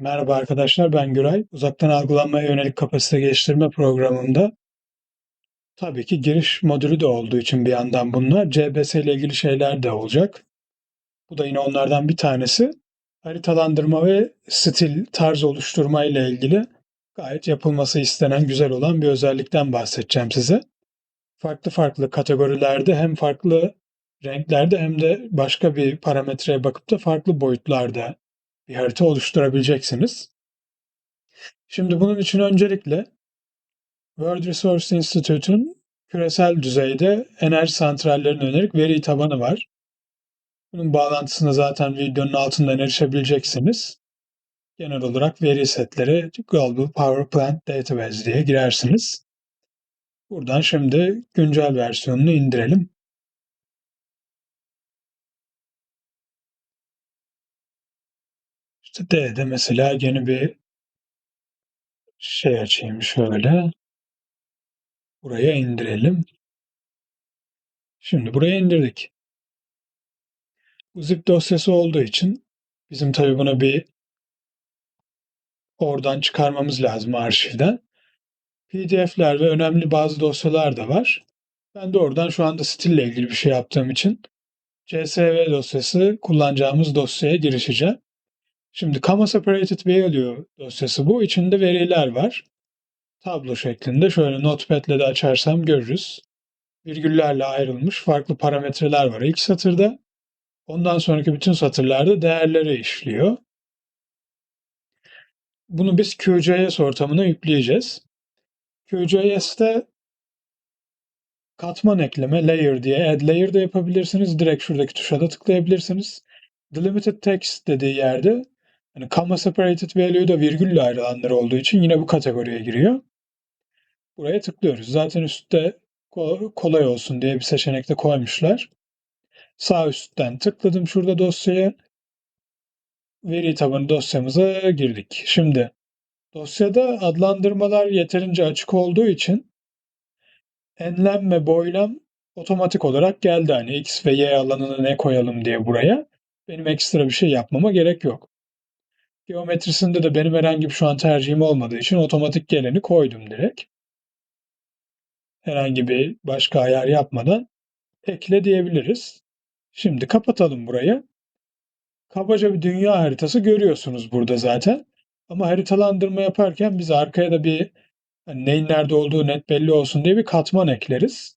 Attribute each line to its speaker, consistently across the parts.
Speaker 1: Merhaba arkadaşlar, ben Güray. Uzaktan algılanmaya yönelik kapasite geliştirme programında tabii ki giriş modülü de olduğu için bir yandan bunlar CBS ile ilgili şeyler de olacak. Bu da yine onlardan bir tanesi. Haritalandırma ve stil, tarz oluşturma ile ilgili gayet yapılması istenen güzel olan bir özellikten bahsedeceğim size. Farklı farklı kategorilerde hem farklı renklerde hem de başka bir parametreye bakıp da farklı boyutlarda bir harita oluşturabileceksiniz. Şimdi bunun için öncelikle World Resource Institute'un küresel düzeyde enerji santrallerine yönelik veri tabanı var. Bunun bağlantısına zaten videonun altından erişebileceksiniz. Genel olarak veri setleri Global Power Plant Database diye girersiniz. Buradan şimdi güncel versiyonunu indirelim. İşte D'de mesela yeni bir şey açayım şöyle. Buraya indirelim. Şimdi buraya indirdik. Bu zip dosyası olduğu için bizim tabii buna bir oradan çıkarmamız lazım arşivden. PDF'ler ve önemli bazı dosyalar da var. Ben de oradan şu anda stille ilgili bir şey yaptığım için CSV dosyası kullanacağımız dosyaya girişeceğim. Şimdi Comma Separated Value dosyası bu. İçinde veriler var. Tablo şeklinde şöyle Notepad'le de açarsam görürüz. Virgüllerle ayrılmış farklı parametreler var ilk satırda. Ondan sonraki bütün satırlarda değerleri işliyor. Bunu biz QGIS ortamına yükleyeceğiz. QGIS'te katman ekleme layer diye add layer de yapabilirsiniz. Direkt şuradaki tuşa da tıklayabilirsiniz. Delimited text dediği yerde hani comma separated value da virgülle ayrılanlar olduğu için yine bu kategoriye giriyor. Buraya tıklıyoruz. Zaten üstte kolay olsun diye bir seçenek de koymuşlar. Sağ üstten tıkladım şurada dosyaya. Veri tabanı dosyamıza girdik. Şimdi dosyada adlandırmalar yeterince açık olduğu için enlem ve boylam otomatik olarak geldi. Hani x ve y alanına ne koyalım diye buraya. Benim ekstra bir şey yapmama gerek yok. Geometrisinde de benim herhangi bir şu an tercihim olmadığı için otomatik geleni koydum direkt. Herhangi bir başka ayar yapmadan ekle diyebiliriz. Şimdi kapatalım burayı. Kabaca bir dünya haritası görüyorsunuz burada zaten. Ama haritalandırma yaparken biz arkaya da bir hani neyin nerede olduğu net belli olsun diye bir katman ekleriz.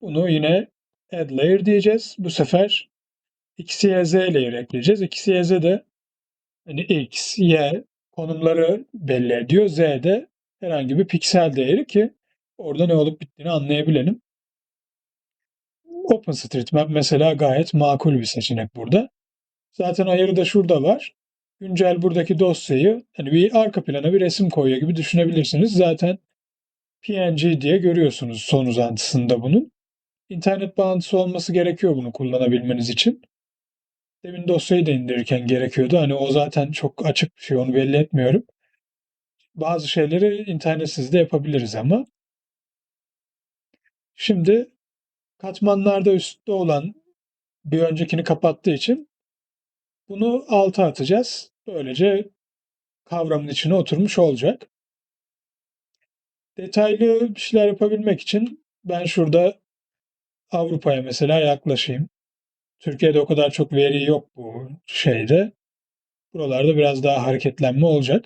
Speaker 1: Bunu yine add layer diyeceğiz. Bu sefer x, y, z layer ekleyeceğiz. x, y, z de hani x, y konumları belli ediyor. Z de herhangi bir piksel değeri ki orada ne olup bittiğini anlayabilelim. OpenStreetMap mesela gayet makul bir seçenek burada. Zaten ayarı da şurada var. Güncel buradaki dosyayı hani bir arka plana bir resim koyuyor gibi düşünebilirsiniz. Zaten PNG diye görüyorsunuz son uzantısında bunun. İnternet bağlantısı olması gerekiyor bunu kullanabilmeniz için. Demin dosyayı da indirirken gerekiyordu. Hani o zaten çok açık bir şey onu belli etmiyorum. Bazı şeyleri internetsiz de yapabiliriz ama. Şimdi katmanlarda üstte olan bir öncekini kapattığı için bunu alta atacağız. Böylece kavramın içine oturmuş olacak. Detaylı bir şeyler yapabilmek için ben şurada Avrupa'ya mesela yaklaşayım. Türkiye'de o kadar çok veri yok bu şeyde. Buralarda biraz daha hareketlenme olacak.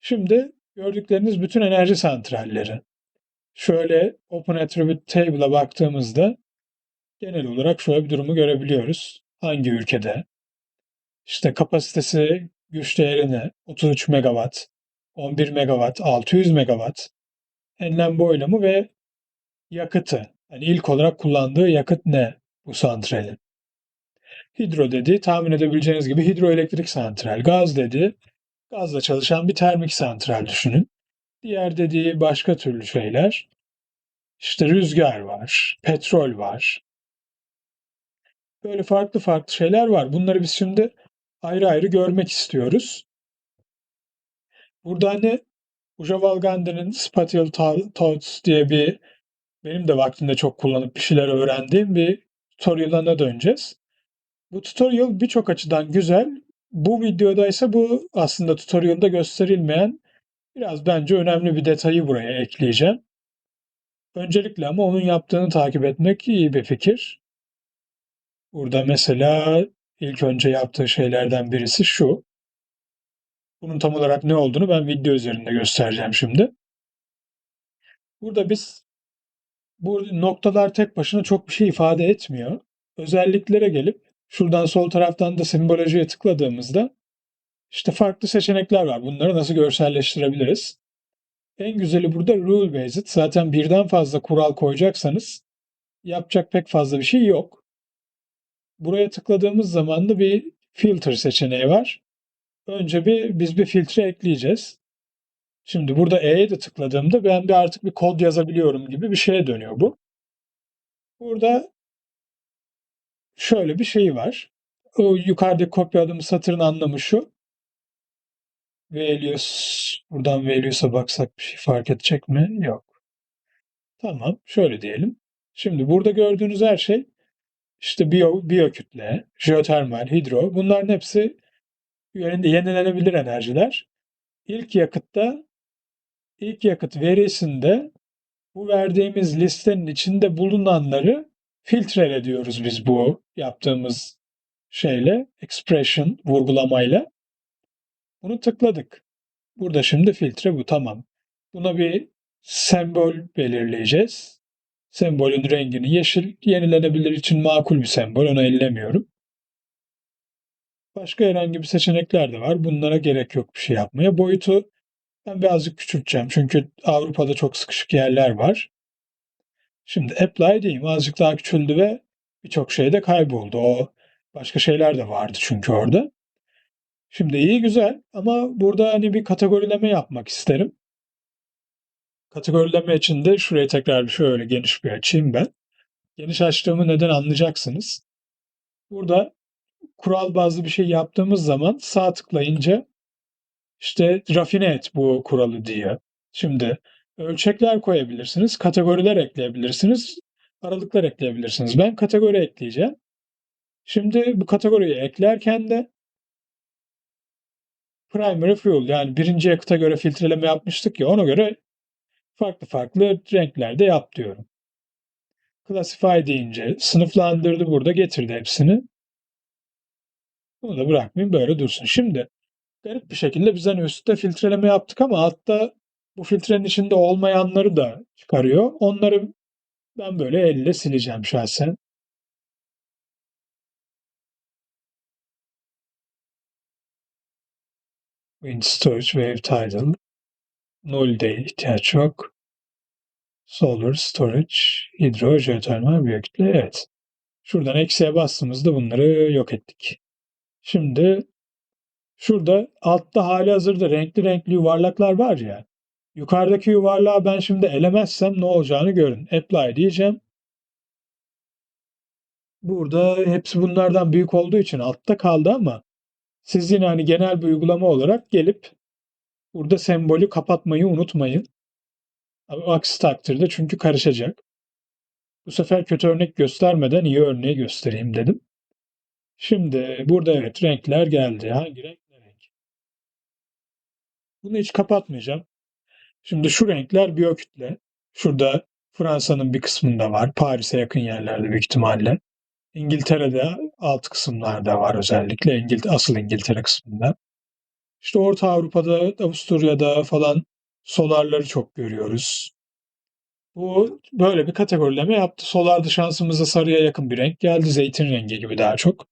Speaker 1: Şimdi gördükleriniz bütün enerji santralleri. Şöyle Open Attribute Table'a baktığımızda genel olarak şöyle bir durumu görebiliyoruz. Hangi ülkede, işte kapasitesi güç değerini 33 megawatt, 11 megawatt, 600 megawatt, enlem boylamı ve yakıtı. Yani ilk olarak kullandığı yakıt ne bu santralin? Hidro dedi tahmin edebileceğiniz gibi hidroelektrik santral. Gaz dedi gazla çalışan bir termik santral düşünün. Diğer dediği başka türlü şeyler. İşte rüzgar var, petrol var. Böyle farklı farklı şeyler var. Bunları biz şimdi ayrı ayrı görmek istiyoruz. Burada hani Ujjwal Gandhi'nin Spatial Thoughts diye bir benim de vaktinde çok kullanıp bir şeyler öğrendiğim bir tutorial'ına döneceğiz. Bu tutorial birçok açıdan güzel. Bu videoda ise bu aslında tutorial'da gösterilmeyen biraz bence önemli bir detayı buraya ekleyeceğim. Öncelikle ama onun yaptığını takip etmek iyi bir fikir. Burada mesela ilk önce yaptığı şeylerden birisi şu. Bunun tam olarak ne olduğunu ben video üzerinde göstereceğim şimdi. Burada biz bu noktalar tek başına çok bir şey ifade etmiyor. Özelliklere gelip şuradan sol taraftan da simbolojiye tıkladığımızda işte farklı seçenekler var. Bunları nasıl görselleştirebiliriz? En güzeli burada rule based. Zaten birden fazla kural koyacaksanız yapacak pek fazla bir şey yok. Buraya tıkladığımız zaman da bir filter seçeneği var. Önce bir biz bir filtre ekleyeceğiz. Şimdi burada E'ye de tıkladığımda ben bir artık bir kod yazabiliyorum gibi bir şeye dönüyor bu. Burada şöyle bir şey var. O yukarıdaki kopyaladığım satırın anlamı şu. Values, buradan values'a baksak bir şey fark edecek mi? Yok. Tamam, şöyle diyelim. Şimdi burada gördüğünüz her şey işte biyo, biyokütle, jeotermal, hidro bunların hepsi yenilenebilir enerjiler. İlk yakıtta ilk yakıt verisinde bu verdiğimiz listenin içinde bulunanları filtrele diyoruz biz bu yaptığımız şeyle, expression, vurgulamayla. Bunu tıkladık. Burada şimdi filtre bu tamam. Buna bir sembol belirleyeceğiz. Sembolün rengini yeşil, yenilenebilir için makul bir sembol, onu ellemiyorum. Başka herhangi bir seçenekler de var. Bunlara gerek yok bir şey yapmaya. Boyutu ben birazcık küçülteceğim çünkü Avrupa'da çok sıkışık yerler var. Şimdi apply diyeyim azıcık daha küçüldü ve birçok şey de kayboldu. O başka şeyler de vardı çünkü orada. Şimdi iyi güzel ama burada hani bir kategorileme yapmak isterim. Kategorileme için de şurayı tekrar bir şöyle geniş bir açayım ben. Geniş açtığımı neden anlayacaksınız. Burada kural bazlı bir şey yaptığımız zaman sağ tıklayınca işte rafine et bu kuralı diye. Şimdi ölçekler koyabilirsiniz, kategoriler ekleyebilirsiniz, aralıklar ekleyebilirsiniz. Ben kategori ekleyeceğim. Şimdi bu kategoriyi eklerken de primary fuel yani birinci yakıta göre filtreleme yapmıştık ya ona göre farklı farklı renklerde yap diyorum. Classify deyince sınıflandırdı burada getirdi hepsini. Bunu da bırakmayayım böyle dursun. Şimdi garip bir şekilde biz hani üstte filtreleme yaptık ama altta bu filtrenin içinde olmayanları da çıkarıyor. Onları ben böyle elle sileceğim şahsen. Wind Storage, Wave Tidal. Null değil, ihtiyaç yok. Solar, Storage, Hidro, Jeotermal, Biyokütle. Evet. Şuradan eksiye bastığımızda bunları yok ettik. Şimdi şurada altta hali hazırda renkli renkli yuvarlaklar var ya. Yukarıdaki yuvarlağı ben şimdi elemezsem ne olacağını görün. Apply diyeceğim. Burada hepsi bunlardan büyük olduğu için altta kaldı ama siz yine hani genel bir uygulama olarak gelip burada sembolü kapatmayı unutmayın. Aksi takdirde çünkü karışacak. Bu sefer kötü örnek göstermeden iyi örneği göstereyim dedim. Şimdi burada evet renkler geldi. Hangi renk ne renk? Bunu hiç kapatmayacağım. Şimdi şu renkler biyokütle. Şurada Fransa'nın bir kısmında var. Paris'e yakın yerlerde büyük ihtimalle. İngiltere'de alt kısımlarda var özellikle. İngilt asıl İngiltere kısmında. İşte Orta Avrupa'da, Avusturya'da falan solarları çok görüyoruz. Bu böyle bir kategorileme yaptı. Solarda şansımıza sarıya yakın bir renk geldi. Zeytin rengi gibi daha çok.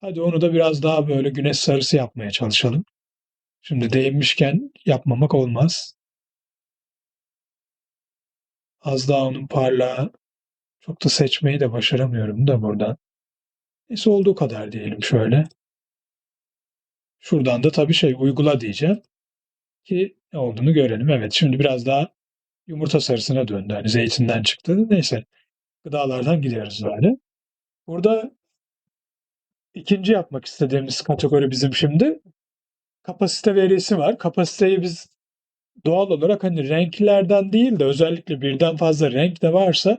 Speaker 1: Hadi onu da biraz daha böyle güneş sarısı yapmaya çalışalım. Şimdi değinmişken yapmamak olmaz. Az daha onun parlağı çok da seçmeyi de başaramıyorum da buradan. Neyse olduğu kadar diyelim şöyle. Şuradan da tabii şey uygula diyeceğim ki ne olduğunu görelim. Evet şimdi biraz daha yumurta sarısına döndü. Hani zeytinden çıktı. Neyse gıdalardan gidiyoruz böyle. Burada ikinci yapmak istediğimiz kategori bizim şimdi kapasite verisi var. Kapasiteyi biz doğal olarak hani renklerden değil de özellikle birden fazla renk de varsa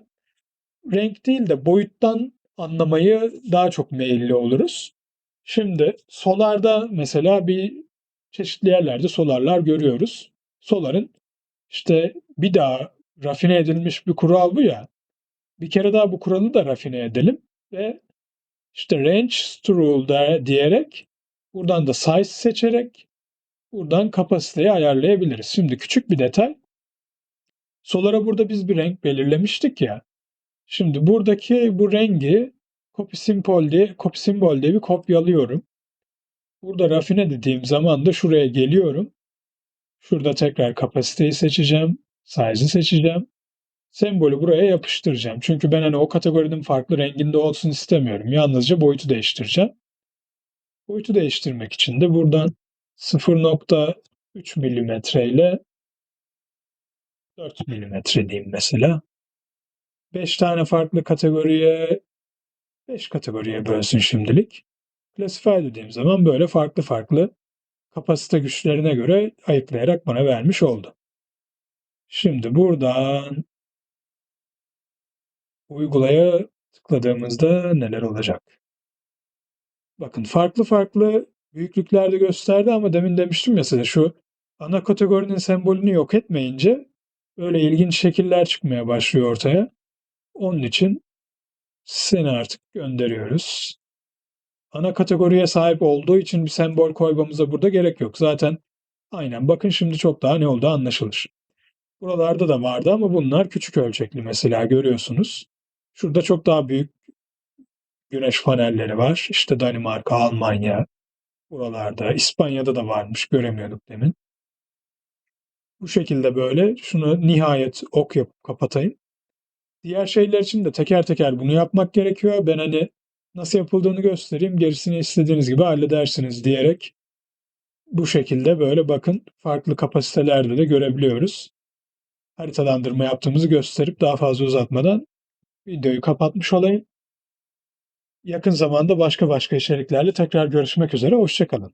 Speaker 1: renk değil de boyuttan anlamayı daha çok meyilli oluruz. Şimdi solarda mesela bir çeşitli yerlerde solarlar görüyoruz. Soların işte bir daha rafine edilmiş bir kural bu ya. Bir kere daha bu kuralı da rafine edelim ve işte range rule diyerek buradan da size seçerek buradan kapasiteyi ayarlayabiliriz. Şimdi küçük bir detay. Solara burada biz bir renk belirlemiştik ya. Şimdi buradaki bu rengi copy symbol diye, copy symbol diye bir kopyalıyorum. Burada rafine dediğim zaman da şuraya geliyorum. Şurada tekrar kapasiteyi seçeceğim. Size'ı seçeceğim. Sembolü buraya yapıştıracağım. Çünkü ben hani o kategorinin farklı renginde olsun istemiyorum. Yalnızca boyutu değiştireceğim. Boyutu değiştirmek için de buradan 0.3 milimetre ile 4 milimetre diyeyim mesela. 5 tane farklı kategoriye 5 kategoriye bölsün şimdilik. Classify dediğim zaman böyle farklı farklı kapasite güçlerine göre ayıklayarak bana vermiş oldu. Şimdi buradan uygulaya tıkladığımızda neler olacak? Bakın farklı farklı büyüklüklerde gösterdi ama demin demiştim ya size şu ana kategorinin sembolünü yok etmeyince böyle ilginç şekiller çıkmaya başlıyor ortaya. Onun için seni artık gönderiyoruz. Ana kategoriye sahip olduğu için bir sembol koymamıza burada gerek yok. Zaten aynen bakın şimdi çok daha ne oldu anlaşılır. Buralarda da vardı ama bunlar küçük ölçekli mesela görüyorsunuz. Şurada çok daha büyük güneş panelleri var. İşte Danimarka, Almanya, buralarda. İspanya'da da varmış göremiyorduk demin. Bu şekilde böyle şunu nihayet ok yapıp kapatayım. Diğer şeyler için de teker teker bunu yapmak gerekiyor. Ben hani nasıl yapıldığını göstereyim. Gerisini istediğiniz gibi halledersiniz diyerek bu şekilde böyle bakın farklı kapasitelerde de görebiliyoruz. Haritalandırma yaptığımızı gösterip daha fazla uzatmadan videoyu kapatmış olayım. Yakın zamanda başka başka içeriklerle tekrar görüşmek üzere. Hoşçakalın.